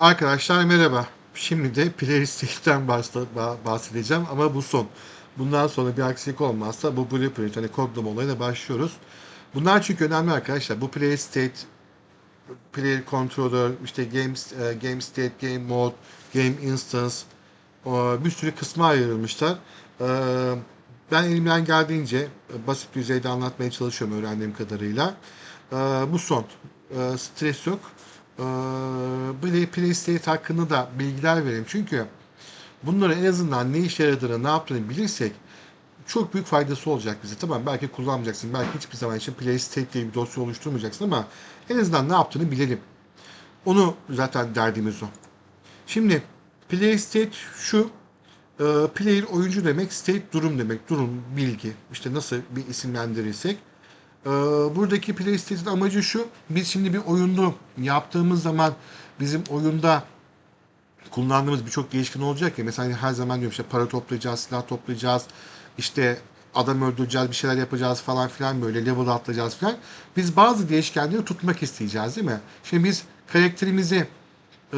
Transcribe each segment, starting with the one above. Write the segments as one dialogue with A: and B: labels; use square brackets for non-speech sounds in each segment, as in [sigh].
A: Arkadaşlar merhaba. Şimdi de bahs- bahsedeceğim ama bu son. Bundan sonra bir aksilik olmazsa bu Blueprint hani kodlama olayına başlıyoruz. Bunlar çünkü önemli arkadaşlar. Bu PlayStation, Player Controller, işte Game, e, Game State, Game Mode, Game Instance bir sürü kısma ayrılmışlar. E, Ben elimden geldiğince basit düzeyde anlatmaya çalışıyorum öğrendiğim kadarıyla. E, Bu son. Stres yok. Ee, Play, PlayStation hakkında da bilgiler vereyim. Çünkü bunları en azından ne işe yaradığını, ne yaptığını bilirsek çok büyük faydası olacak bize. Tamam belki kullanmayacaksın, belki hiçbir zaman için PlayStation diye bir dosya oluşturmayacaksın ama en azından ne yaptığını bilelim. Onu zaten derdimiz o. Şimdi PlayStation şu e, player oyuncu demek, state durum demek. Durum, bilgi. İşte nasıl bir isimlendirirsek. Ee, buradaki PlayStation amacı şu. Biz şimdi bir oyunu yaptığımız zaman bizim oyunda kullandığımız birçok değişken olacak ya. Mesela hani her zaman diyorum işte para toplayacağız, silah toplayacağız. işte adam öldüreceğiz, bir şeyler yapacağız falan filan böyle level atlayacağız falan. Biz bazı değişkenleri tutmak isteyeceğiz değil mi? Şimdi biz karakterimizi ee,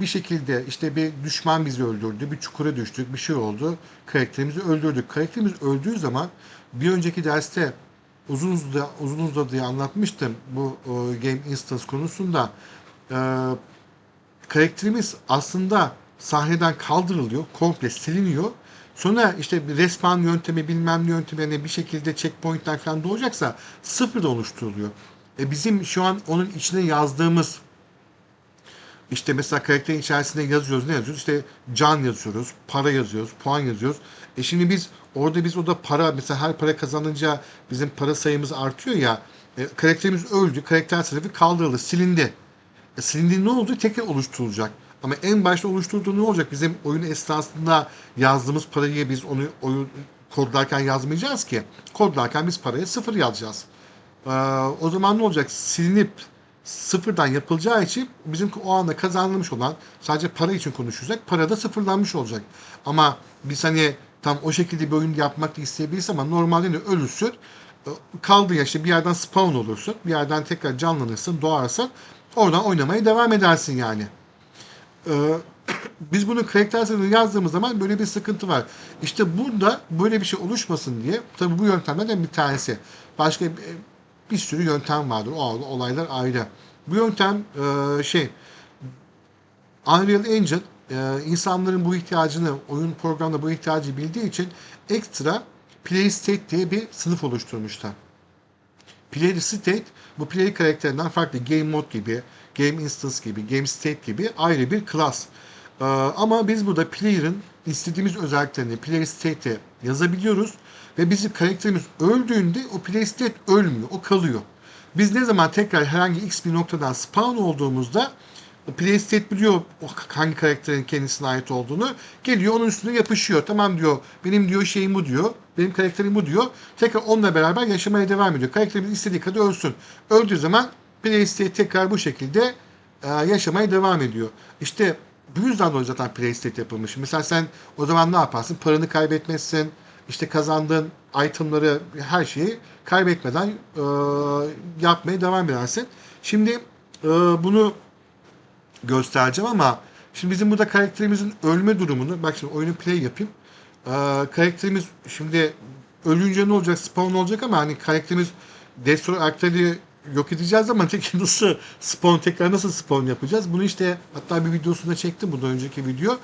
A: bir şekilde işte bir düşman bizi öldürdü, bir çukura düştük, bir şey oldu. Karakterimizi öldürdük. Karakterimiz öldüğü zaman bir önceki derste uzun uzadı, uzun uzadıya anlatmıştım bu e, Game Instance konusunda. E, karakterimiz aslında sahneden kaldırılıyor, komple siliniyor. Sonra işte bir respawn yöntemi bilmem ne yöntemi yani bir şekilde checkpointler falan doğacaksa sıfırda oluşturuluyor. E bizim şu an onun içine yazdığımız işte mesela karakterin içerisinde yazıyoruz. Ne yazıyoruz? İşte can yazıyoruz, para yazıyoruz, puan yazıyoruz. E şimdi biz orada biz o da para mesela her para kazanınca bizim para sayımız artıyor ya. E, karakterimiz öldü. Karakter sınıfı kaldırıldı, silindi. E, silindiğinde ne oldu? Tekrar oluşturulacak. Ama en başta oluşturduğu ne olacak? Bizim oyun esnasında yazdığımız parayı biz onu oyun kodlarken yazmayacağız ki. Kodlarken biz paraya sıfır yazacağız. Ee, o zaman ne olacak? Silinip sıfırdan yapılacağı için bizim o anda kazanılmış olan sadece para için konuşacak. Para da sıfırlanmış olacak. Ama biz hani tam o şekilde bir oyun yapmak da isteyebiliriz ama normalde de ölürsün. E, kaldı ya işte bir yerden spawn olursun. Bir yerden tekrar canlanırsın, doğarsın. Oradan oynamaya devam edersin yani. Ee, [clears throat] biz bunu karakter yazdığımız zaman böyle bir sıkıntı var. İşte burada böyle bir şey oluşmasın diye tabi bu yöntemlerden bir tanesi. Başka bir, bir sürü yöntem vardır. O olaylar ayrı. Bu yöntem e, şey Unreal Engine e, insanların bu ihtiyacını, oyun programda bu ihtiyacı bildiği için ekstra Play State diye bir sınıf oluşturmuşlar. Play State bu play karakterinden farklı Game Mode gibi, Game Instance gibi, Game State gibi ayrı bir class. Ee, ama biz burada player'ın istediğimiz özelliklerini Play State'e yazabiliyoruz ve bizim karakterimiz öldüğünde o Play State ölmüyor, o kalıyor. Biz ne zaman tekrar herhangi x bir noktadan spawn olduğumuzda PlayStation biliyor hangi karakterin kendisine ait olduğunu. Geliyor onun üstüne yapışıyor. Tamam diyor. Benim diyor şeyim bu diyor. Benim karakterim bu diyor. Tekrar onunla beraber yaşamaya devam ediyor. Karakterimiz istediği kadar ölsün. Öldüğü zaman PlayStation tekrar bu şekilde e, yaşamaya devam ediyor. İşte bu yüzden dolayı zaten PlayStation yapılmış. Mesela sen o zaman ne yaparsın? Paranı kaybetmezsin. İşte kazandığın itemları her şeyi kaybetmeden e, yapmaya devam edersin. Şimdi e, bunu göstereceğim ama şimdi bizim burada karakterimizin ölme durumunu bak şimdi oyunu play yapayım. Ee, karakterimiz şimdi ölünce ne olacak? Spawn olacak ama hani karakterimiz Destroy Arcta'yı yok edeceğiz ama tek [laughs] nasıl spawn tekrar nasıl spawn yapacağız? Bunu işte hatta bir videosunda çektim bundan önceki video.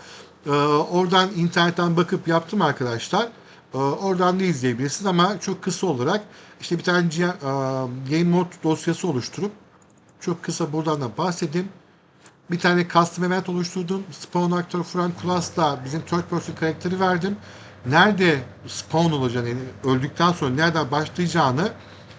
A: Ee, oradan internetten bakıp yaptım arkadaşlar. Ee, oradan da izleyebilirsiniz ama çok kısa olarak işte bir tane e, game mode dosyası oluşturup çok kısa buradan da bahsedeyim bir tane custom event oluşturdum. Spawn aktör Frank Class'la bizim third person karakteri verdim. Nerede spawn olacağını, yani öldükten sonra nereden başlayacağını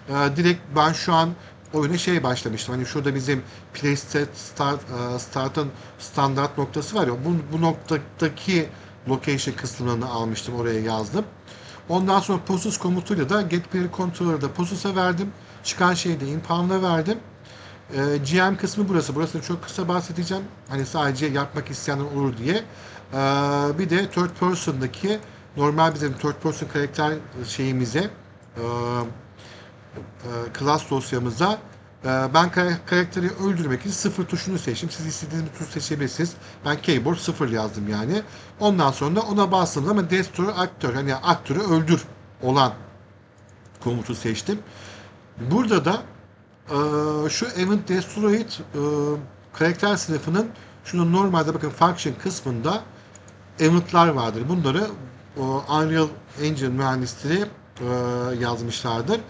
A: e, direkt ben şu an oyuna şey başlamıştım. Hani şurada bizim play start, start e, start'ın standart noktası var ya bu, bu noktadaki location kısımlarını almıştım oraya yazdım. Ondan sonra Posus komutuyla da get player controller'da Posus'a verdim. Çıkan şeyi de impound'a verdim. E, ee, GM kısmı burası. Burasını çok kısa bahsedeceğim. Hani sadece yapmak isteyenler olur diye. E, bir de third person'daki normal bizim third person karakter şeyimize e, e, class dosyamıza Ee, ben kar- karakteri öldürmek için sıfır tuşunu seçtim. Siz istediğiniz bir tuş seçebilirsiniz. Ben keyboard sıfır yazdım yani. Ondan sonra ona bastığım zaman destroy aktör hani aktörü öldür olan komutu seçtim. Burada da e, şu event destroyed e, karakter sınıfının şunu normalde bakın function kısmında event'lar vardır. Bunları o Unreal Engine mühendisleri e, yazmışlardır.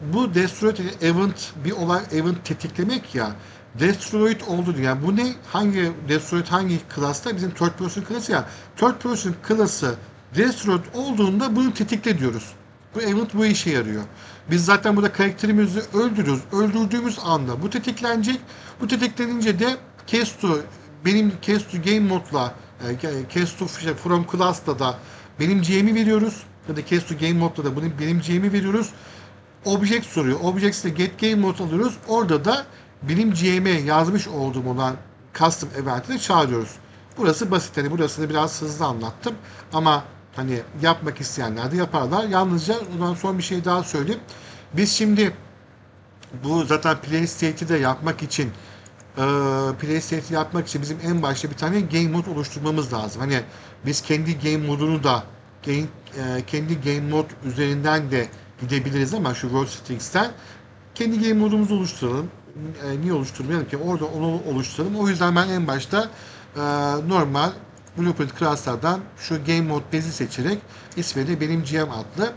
A: Bu destroyed event bir olay event tetiklemek ya destroyed oldu diyor. Yani bu ne? Hangi destroyed hangi klasta? Bizim third person klası ya. Third person klası destroyed olduğunda bunu tetikle diyoruz. Bu event bu işe yarıyor. Biz zaten burada karakterimizi öldürüyoruz. Öldürdüğümüz anda bu tetiklenecek. Bu tetiklenince de Kesto benim Kesto game modla e, Kesto from class'ta da benim GM'i veriyoruz. Ya da Kesto game modda da benim GM'i veriyoruz. Object soruyor. Object'te get game mod alıyoruz. Orada da benim GM'e yazmış olduğum olan custom event'i çağırıyoruz. Burası basit. Hani burasını biraz hızlı anlattım. Ama hani yapmak isteyenler de yaparlar. Yalnızca ondan son bir şey daha söyleyeyim. Biz şimdi bu zaten play state'i de yapmak için e, play state'i yapmak için bizim en başta bir tane game mod oluşturmamız lazım. Hani biz kendi game modunu da game, e, kendi game mod üzerinden de gidebiliriz ama şu World Strings'ten kendi game modumuzu oluşturalım. E, niye oluşturmayalım ki? Orada onu oluşturalım. O yüzden ben en başta e, normal Blueprint Class'lardan şu Game Mode bezi seçerek ismi de benim GM adlı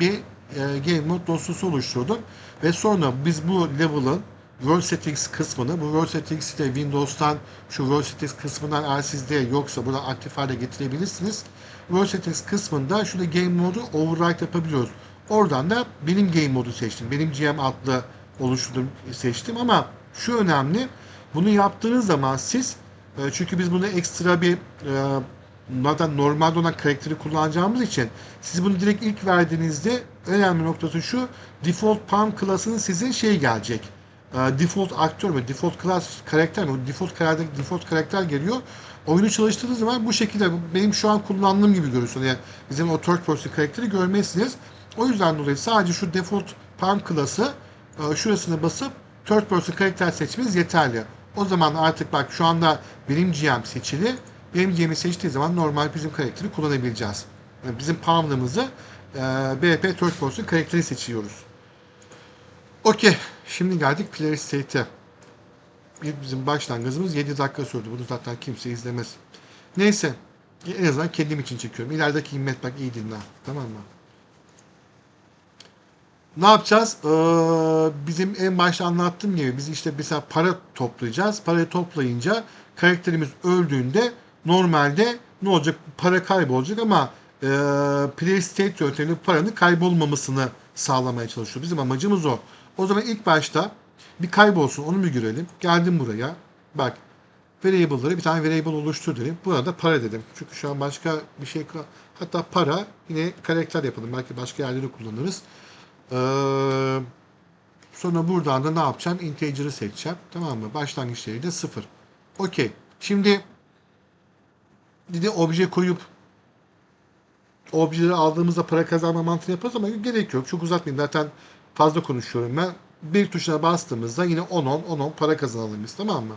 A: bir e, Game Mode dosyası oluşturdum. Ve sonra biz bu level'ın World Settings kısmını, bu World Settings'i de Windows'tan şu World Settings kısmından eğer sizde yoksa buradan aktif hale getirebilirsiniz. World Settings kısmında şurada Game Mode'u override yapabiliyoruz. Oradan da benim Game Mode'u seçtim. Benim GM adlı oluşturdum seçtim ama şu önemli. Bunu yaptığınız zaman siz e, çünkü biz bunu ekstra bir e, zaten normalde olan karakteri kullanacağımız için siz bunu direkt ilk verdiğinizde önemli noktası şu default palm klasının sizin şey gelecek. E, default aktör mü? Default class karakter mi? Default karakter, default karakter geliyor. Oyunu çalıştığınız zaman bu şekilde benim şu an kullandığım gibi görürsünüz. Yani bizim o third person karakteri görmezsiniz. O yüzden dolayı sadece şu default palm klası e, şurasına basıp third person karakter seçmeniz yeterli. O zaman artık bak şu anda benim GM seçili. Benim GM'i seçtiği zaman normal bizim karakteri kullanabileceğiz. Yani bizim palm'ımızı e, BP third person karakteri seçiyoruz. Okey. Şimdi geldik player state'e. Bizim başlangıcımız 7 dakika sürdü. Bunu zaten kimse izlemez. Neyse. En azından kendim için çekiyorum. İlerideki himmet bak iyi dinle. Tamam mı? Ne yapacağız? Ee, bizim en başta anlattığım gibi biz işte mesela para toplayacağız. Parayı toplayınca karakterimiz öldüğünde normalde ne olacak? Para kaybolacak ama e, play state yöntemiyle paranın kaybolmamasını sağlamaya çalışıyor. Bizim amacımız o. O zaman ilk başta bir kaybolsun onu bir görelim. Geldim buraya. Bak variable'ları bir tane variable oluştur dedim. Burada para dedim. Çünkü şu an başka bir şey hatta para yine karakter yapalım. Belki başka yerleri kullanırız. Ee, sonra buradan da ne yapacağım? Integer'ı seçeceğim. Tamam mı? Başlangıç değeri de 0. Okey. Şimdi bir de obje koyup objeleri aldığımızda para kazanma mantığı yaparız ama gerek yok. Çok uzatmayayım. Zaten fazla konuşuyorum ben. Bir tuşuna bastığımızda yine 10-10 10-10 para kazanalım biz. Tamam mı?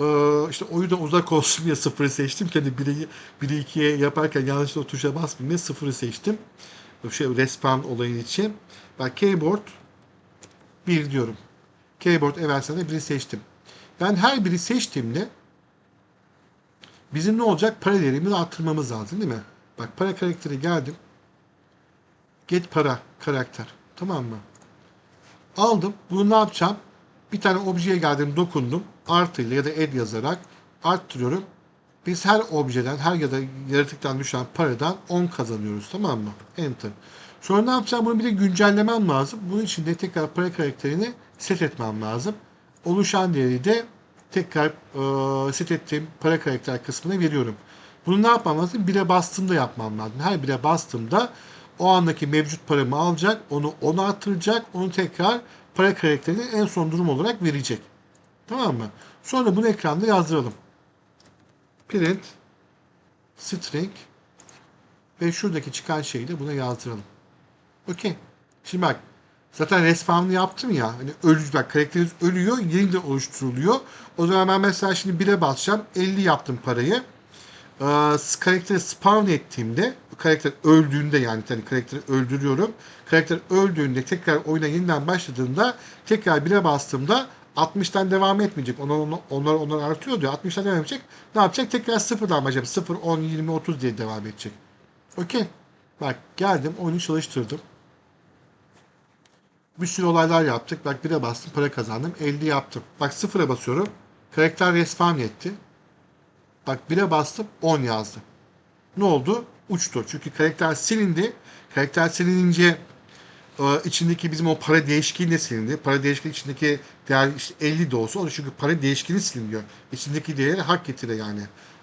A: Ee, işte oyundan uzak olsun diye sıfırı seçtim. Kendi 1'i 1'i 2'ye yaparken yanlışlıkla tuşa basmayayım diye sıfırı seçtim. Şey, respawn olayı için. Ben keyboard 1 diyorum. Keyboard evvelsinde biri seçtim. Ben her biri seçtiğimde bizim ne olacak? Para değerimizi arttırmamız lazım değil mi? Bak para karakteri geldim. Get para karakter. Tamam mı? Aldım. Bunu ne yapacağım? Bir tane objeye geldim, dokundum. Artıyla ya da add yazarak arttırıyorum. Biz her objeden, her ya da yaratıktan düşen paradan 10 kazanıyoruz. Tamam mı? Enter. Sonra ne yapacağım? Bunu bir de güncellemem lazım. Bunun için de tekrar para karakterini set etmem lazım. Oluşan değeri de tekrar e, set ettiğim para karakter kısmına veriyorum. Bunu ne yapmam lazım? Bire bastığımda yapmam lazım. Her bire bastığımda o andaki mevcut paramı alacak, onu ona artıracak, onu tekrar para karakterini en son durum olarak verecek. Tamam mı? Sonra bunu ekranda yazdıralım. Print string ve şuradaki çıkan şeyi de buna yazdıralım. Okey. Şimdi bak Zaten respawn'ı yaptım ya. Hani ölü, bak karakteriniz ölüyor, yeniden oluşturuluyor. O zaman ben mesela şimdi 1'e basacağım. 50 yaptım parayı. Ee, karakteri spawn ettiğimde, karakter öldüğünde yani hani karakteri öldürüyorum. Karakter öldüğünde tekrar oyuna yeniden başladığında tekrar 1'e bastığımda 60'tan devam etmeyecek. Onlar onlar, onlar, onlar artıyor diyor. 60'tan devam edecek. Ne yapacak? Tekrar sıfırdan başlayacak. 0, 10, 20, 30 diye devam edecek. Okey. Bak geldim oyunu çalıştırdım. Bir sürü olaylar yaptık. Bak 1'e bastım para kazandım. 50 yaptım. Bak 0'a basıyorum. Karakter respawn etti. Bak 1'e bastım 10 yazdı. Ne oldu? Uçtu. Çünkü karakter silindi. Karakter silinince içindeki bizim o para değişkeni de silindi. Para değişkeni içindeki değer işte 50 de olsa o da çünkü para değişkeni siliniyor. İçindeki değeri hak getire yani.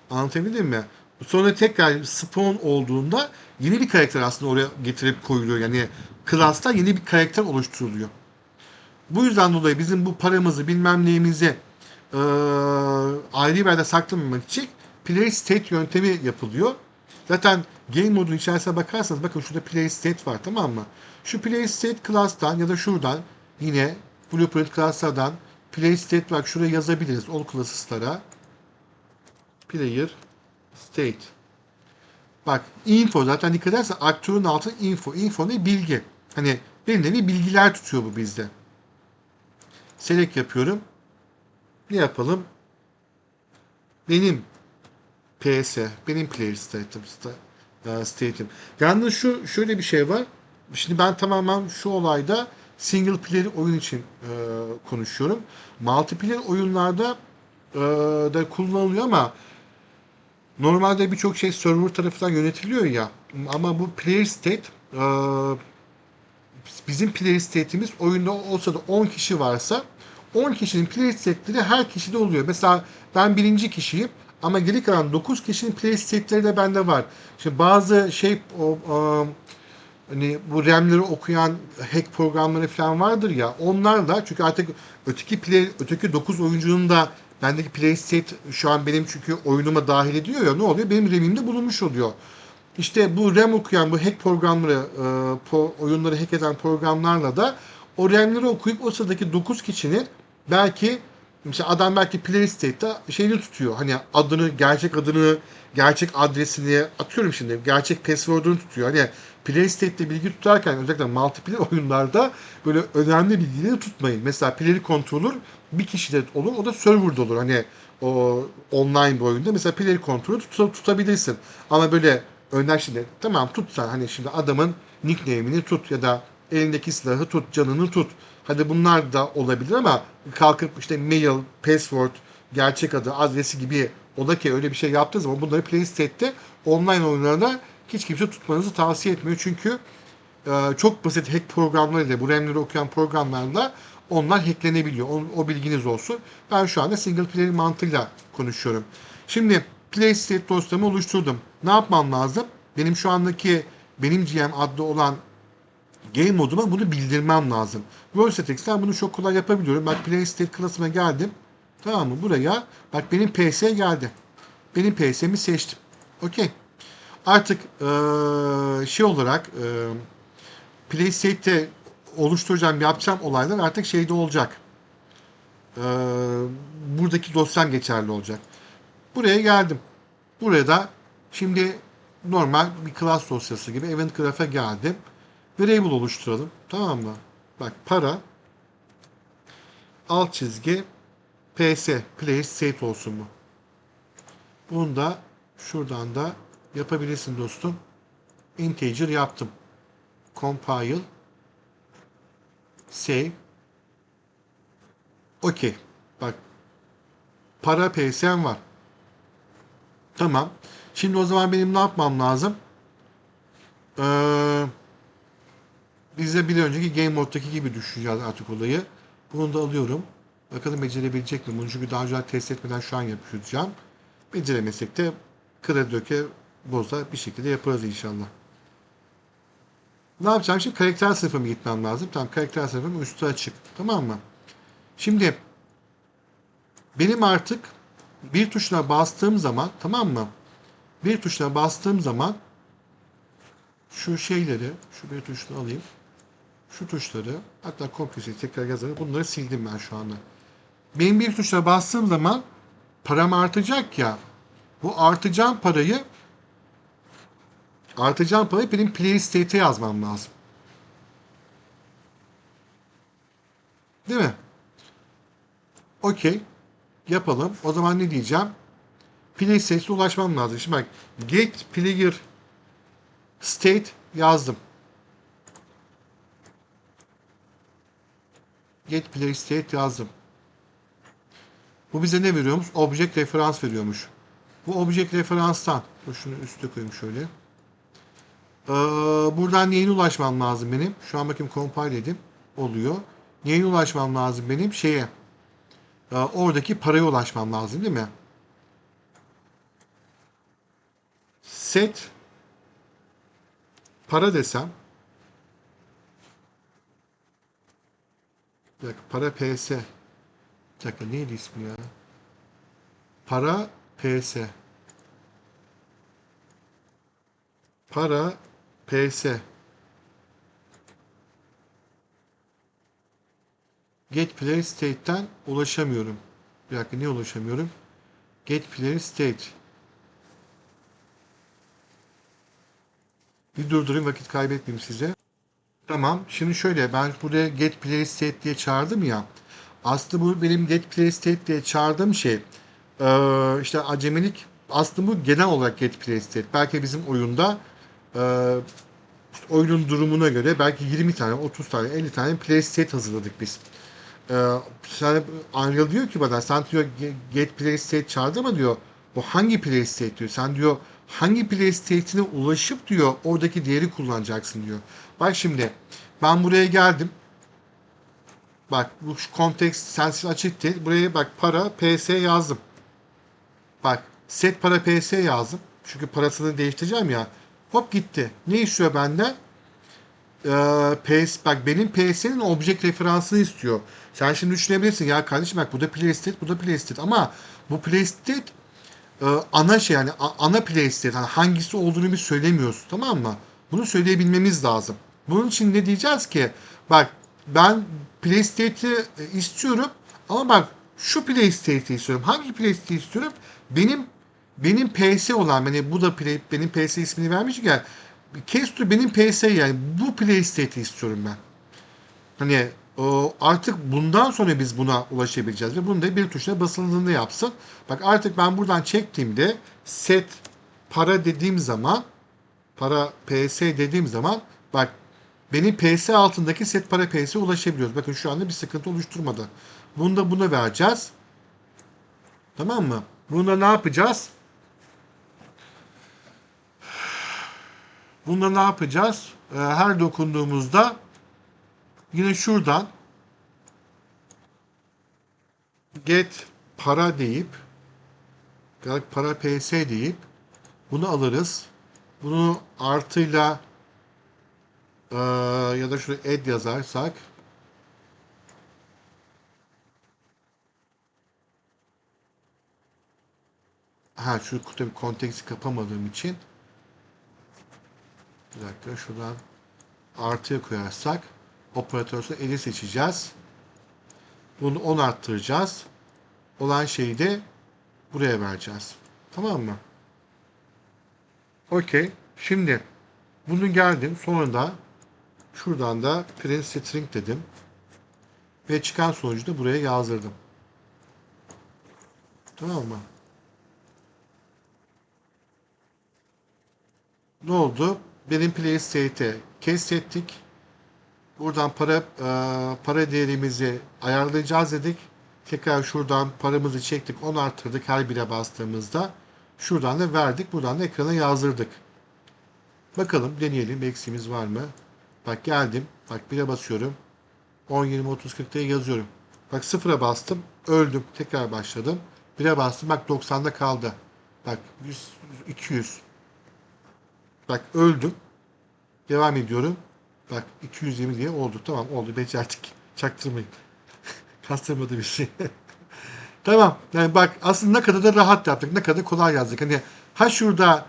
A: Anlatabildim mi? Sonra tekrar spawn olduğunda yeni bir karakter aslında oraya getirip koyuluyor. Yani klasta yeni bir karakter oluşturuluyor. Bu yüzden dolayı bizim bu paramızı bilmem neyimizi e, ayrı bir yerde saklamamak için play state yöntemi yapılıyor. Zaten game modun içerisine bakarsanız bakın şurada play state var tamam mı? Şu play state class'tan ya da şuradan yine blueprint class'lardan play state bak şuraya yazabiliriz all classes'lara. Player state. Bak info zaten dikkat edersen aktörün altı info. Info ne? Bilgi. Hani bir nevi bilgiler tutuyor bu bizde. Select yapıyorum. Ne yapalım? Benim PS, benim player state'im. sta- state'im. Yalnız şu şöyle bir şey var. Şimdi ben tamamen şu olayda single player oyun için e, konuşuyorum. Multiplayer oyunlarda e, da kullanılıyor ama normalde birçok şey server tarafından yönetiliyor ya. Ama bu player state e, bizim player state'imiz oyunda olsa da 10 kişi varsa 10 kişinin player state'leri her kişide oluyor. Mesela ben birinci kişiyim ama geri kalan 9 kişinin player state'leri de bende var. Şimdi bazı şey o, o, hani bu RAM'leri okuyan hack programları falan vardır ya onlar da çünkü artık öteki play öteki 9 oyuncunun da bendeki play state şu an benim çünkü oyunuma dahil ediyor ya ne oluyor? Benim RAM'imde bulunmuş oluyor. İşte bu RAM okuyan bu hack programları, e, po, oyunları hack eden programlarla da o RAM'leri okuyup o sıradaki 9 kişinin belki mesela adam belki play state'te şeyini tutuyor. Hani adını, gerçek adını, gerçek adresini atıyorum şimdi. Gerçek password'unu tutuyor. Hani play state'te bilgi tutarken özellikle multiplayer [laughs] oyunlarda böyle önemli bilgileri tutmayın. Mesela player controller bir kişide olur. O da server'da olur. Hani o online bir oyunda mesela player controller tut, tutabilirsin. Ama böyle önden şimdi tamam tut sen hani şimdi adamın nickname'ini tut ya da elindeki silahı tut, canını tut. Hadi bunlar da olabilir ama kalkıp işte mail, password, gerçek adı, adresi gibi ola ki öyle bir şey yaptığınız zaman bunları PlayState'de online oyunlarda hiç kimse tutmanızı tavsiye etmiyor. Çünkü e, çok basit hack programlarıyla, bu RAM'leri okuyan programlarla onlar hacklenebiliyor. O, o bilginiz olsun. Ben şu anda single player mantığıyla konuşuyorum. Şimdi PlayState dosyamı oluşturdum. Ne yapmam lazım? Benim şu andaki benim GM adlı olan game moduma bunu bildirmem lazım. VoiceText'ten bunu çok kolay yapabiliyorum. Bak PlayState klasıma geldim. Tamam mı? Buraya bak benim PS geldi. Benim PS'mi seçtim. Okey. Artık ee, şey olarak ee, PlayState'te oluşturacağım, yapacağım olaylar artık şeyde olacak. Ee, buradaki dosyam geçerli olacak. Buraya geldim. Burada şimdi normal bir class dosyası gibi event graph'e geldim. Variable oluşturalım. Tamam mı? Bak para alt çizgi ps place state olsun bu. Bunu da şuradan da yapabilirsin dostum. Integer yaptım. Compile save okey. Bak para PSM var. Tamam. Şimdi o zaman benim ne yapmam lazım? Ee, biz de bir önceki Game Mode'daki gibi düşüneceğiz artık olayı. Bunu da alıyorum. Bakalım becerebilecek mi? Bunu çünkü daha önce test etmeden şu an yapacağım. Beceremesek de kıra döke boza bir şekilde yaparız inşallah. Ne yapacağım? Şimdi karakter sınıfıma gitmem lazım. Tamam karakter sınıfım üstü açık. Tamam mı? Şimdi benim artık bir tuşuna bastığım zaman tamam mı? Bir tuşuna bastığım zaman şu şeyleri şu bir tuşuna alayım. Şu tuşları hatta komple tekrar yazarım. Bunları sildim ben şu anda. Benim bir tuşa bastığım zaman param artacak ya. Bu artacağım parayı artacağım parayı benim play state'e yazmam lazım. Değil mi? Okey. Yapalım. O zaman ne diyeceğim? Play state'e ulaşmam lazım. Şimdi bak get player state yazdım. Get player state yazdım. Bu bize ne veriyormuş? Object referans veriyormuş. Bu object referanstan dur şunu üste koyayım şöyle. Ee, buradan neyine ulaşmam lazım benim? Şu an bakayım compile edeyim. Oluyor. Neyine ulaşmam lazım benim? Şeye. Ee, oradaki paraya ulaşmam lazım değil mi? Set para desem bir para PS bir dakika neydi ismi ya? Para PS. Para PS. Get Player State'ten ulaşamıyorum. Bir dakika niye ulaşamıyorum? Get Player State. Bir durdurayım vakit kaybetmeyeyim size. Tamam. Şimdi şöyle ben buraya Get Player State diye çağırdım ya. Aslında bu benim Get Player State diye çağırdığım şey ee, işte acemilik aslında bu genel olarak Get Player State. Belki bizim oyunda e, oyunun durumuna göre belki 20 tane, 30 tane, 50 tane play state hazırladık biz. Ee, sen Unreal diyor ki bana sen diyor get play state çağırdı ama diyor bu hangi play state diyor. Sen diyor hangi play state'ine ulaşıp diyor oradaki değeri kullanacaksın diyor. Bak şimdi ben buraya geldim. Bak bu context sensitive açık değil. Buraya bak para ps yazdım. Bak set para ps yazdım. Çünkü parasını değiştireceğim ya. Hop gitti. Ne istiyor benden? Ee, PS, bak benim PS'nin object referansını istiyor. Sen şimdi düşünebilirsin ya kardeşim bak bu da playstate, bu da playstate ama bu playstate e, ana şey yani ana playstate yani hangisi olduğunu bir söylemiyoruz tamam mı? Bunu söyleyebilmemiz lazım. Bunun için ne diyeceğiz ki? Bak ben playstate'i e, istiyorum ama bak şu playstate'i istiyorum. Hangi playstate'i istiyorum? Benim benim PS olan hani bu da play, benim PS ismini vermiş ya Kestu benim PS yani bu PlayState'i istiyorum ben. Hani o artık bundan sonra biz buna ulaşabileceğiz ve bunu da bir tuşla basıldığında yapsın. Bak artık ben buradan çektiğimde set para dediğim zaman para PS dediğim zaman bak benim PS altındaki set para PS'e ulaşabiliyoruz. Bakın şu anda bir sıkıntı oluşturmadı. Bunu da buna vereceğiz. Tamam mı? Bunda ne yapacağız? Bunda ne yapacağız? Ee, her dokunduğumuzda yine şuradan get para deyip para ps deyip bunu alırız. Bunu artıyla e, ya da şuraya add yazarsak ha şu tabii konteksti kapamadığım için bir dakika şuradan artıya koyarsak operatörsü eli seçeceğiz. Bunu 10 arttıracağız. Olan şeyi de buraya vereceğiz. Tamam mı? Okey. Şimdi bunu geldim. Sonunda şuradan da print string dedim. Ve çıkan sonucu da buraya yazdırdım. Tamam mı? Ne oldu? benim play state'e kesrettik. Buradan para e, para değerimizi ayarlayacağız dedik. Tekrar şuradan paramızı çektik. 10 arttırdık her bire bastığımızda. Şuradan da verdik. Buradan da ekrana yazdırdık. Bakalım deneyelim. Eksiğimiz var mı? Bak geldim. Bak 1'e basıyorum. 10, 20, 30, 40 diye yazıyorum. Bak 0'a bastım. Öldüm. Tekrar başladım. 1'e bastım. Bak 90'da kaldı. Bak 100, 200. Bak öldüm. Devam ediyorum. Bak 220 diye oldu. Tamam oldu. Becerdik. Çaktırmayın. [laughs] Kastırmadı bir şey. [laughs] tamam. Yani bak aslında ne kadar da rahat yaptık. Ne kadar kolay yazdık. Hani ha şurada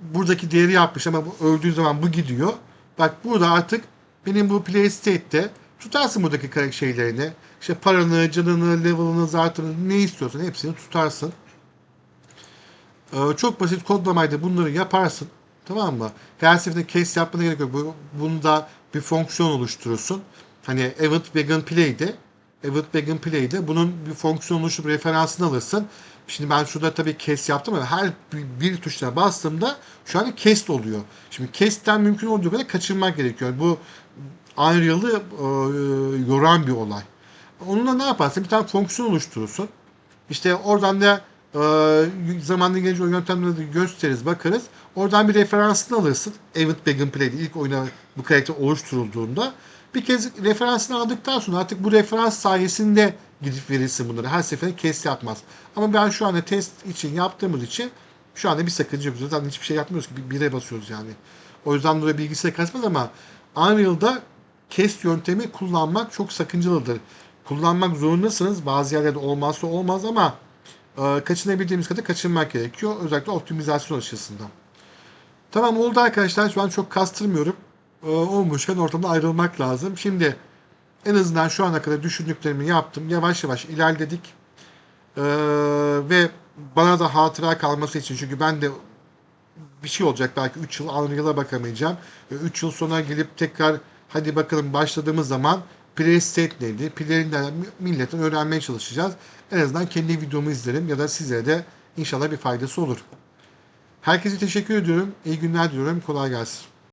A: buradaki değeri yapmış ama bu öldüğü zaman bu gidiyor. Bak burada artık benim bu play state'te tutarsın buradaki şeylerini. İşte paranı, canını, level'ını, zartını ne istiyorsan hepsini tutarsın. Ee, çok basit kodlamayla bunları yaparsın. Tamam mı? Her seferinde case yapmana gerek yok. Bu- Bunda bir fonksiyon oluşturursun. Hani event begin play'de event begin play'de bunun bir fonksiyon oluşturup referansını alırsın. Şimdi ben şurada tabii case yaptım ama her bir, tuşuna bastığımda şu an cast oluyor. Şimdi cast'ten mümkün olduğu kadar kaçınmak gerekiyor. Bu Unreal'ı e, yoran bir olay. Onunla ne yaparsın? Bir tane fonksiyon oluşturursun. İşte oradan da e, zamanla gelince o yöntemleri gösteririz, bakarız. Oradan bir referansını alırsın. Event Begin Play'de ilk oyuna bu karakter oluşturulduğunda. Bir kez referansını aldıktan sonra artık bu referans sayesinde gidip verirsin bunları. Her seferinde kes yapmaz. Ama ben şu anda test için yaptığımız için şu anda bir sakınca yok. Zaten hiçbir şey yapmıyoruz ki. Bir- Bire basıyoruz yani. O yüzden buraya bilgisayar kaçmaz ama Unreal'da kes yöntemi kullanmak çok sakıncalıdır. Kullanmak zorundasınız. Bazı yerlerde olmazsa olmaz ama e, kaçınabildiğimiz kadar kaçınmak gerekiyor. Özellikle optimizasyon açısından. Tamam oldu arkadaşlar. Şu an çok kastırmıyorum. E, olmuşken ortamda ayrılmak lazım. Şimdi en azından şu ana kadar düşündüklerimi yaptım. Yavaş yavaş ilerledik. E, ve bana da hatıra kalması için çünkü ben de bir şey olacak belki 3 yıl Unreal'a bakamayacağım. 3 yıl sonra gelip tekrar hadi bakalım başladığımız zaman state neydi? Play'inden milletin öğrenmeye çalışacağız. En azından kendi videomu izlerim ya da size de inşallah bir faydası olur. Herkese teşekkür ediyorum. İyi günler diliyorum. Kolay gelsin.